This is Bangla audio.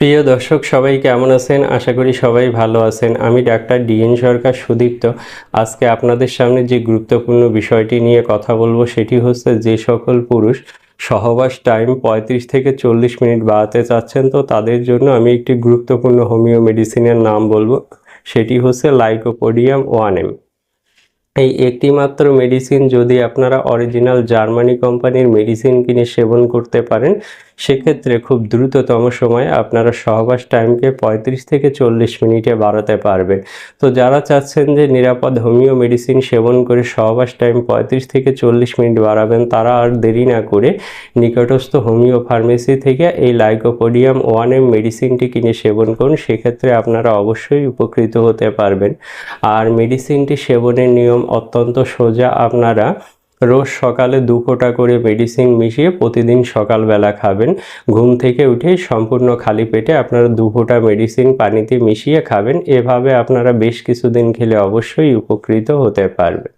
প্রিয় দর্শক, সবাই কেমন আছেন? আশা করি সবাই ভালো আছেন। আমি ডাক্তার ডিএন সরকার সুদীপ্ত। আজকে আপনাদের সামনে যে গুরুত্বপূর্ণ বিষয়টি নিয়ে কথা বলব সেটি হচ্ছে যে সকল পুরুষ সহবাস টাইম পঁয়ত্রিশ থেকে চল্লিশ মিনিট বাড়াতে চাচ্ছেন, তো তাদের জন্য আমি একটি গুরুত্বপূর্ণ হোমিও মেডিসিনের নাম বলব। সেটি হচ্ছে লাইকোপোডিয়াম ওয়ান এম। এই একটি মাত্র মেডিসিন যদি আপনারা অরিজিনাল জার্মানি কোম্পানির মেডিসিন কিনে সেবন করতে পারেন সেক্ষেত্রে খুব দ্রুততম সময়ে আপনারা সহবাস টাইমকে পঁয়ত্রিশ থেকে চল্লিশ মিনিটে বাড়াতে পারবেন। তো যারা চাচ্ছেন যে নিরাপদ হোমিও মেডিসিন সেবন করে সহবাস টাইম পঁয়ত্রিশ থেকে চল্লিশ মিনিট বাড়াবেন, তারা আর দেরি না করে নিকটস্থ হোমিও ফার্মেসি থেকে এই লাইকোপোডিয়াম ওয়ান এম মেডিসিনটি কিনে সেবন করুন। সেক্ষেত্রে আপনারা অবশ্যই উপকৃত হতে পারবেন। আর মেডিসিনটি সেবনের নিয়ম অত্যন্ত সোজা। আপনারা রোজ সকালে দু ফোঁটা করে মেডিসিন মিশিয়ে প্রতিদিন সকালবেলা খাবেন। ঘুম থেকে উঠে সম্পূর্ণ খালি পেটে আপনারা দু ফোঁটা মেডিসিন পানিতে মিশিয়ে খাবেন। এভাবে আপনারা বেশ কিছুদিন খেলে অবশ্যই উপকৃত হতে পারবেন।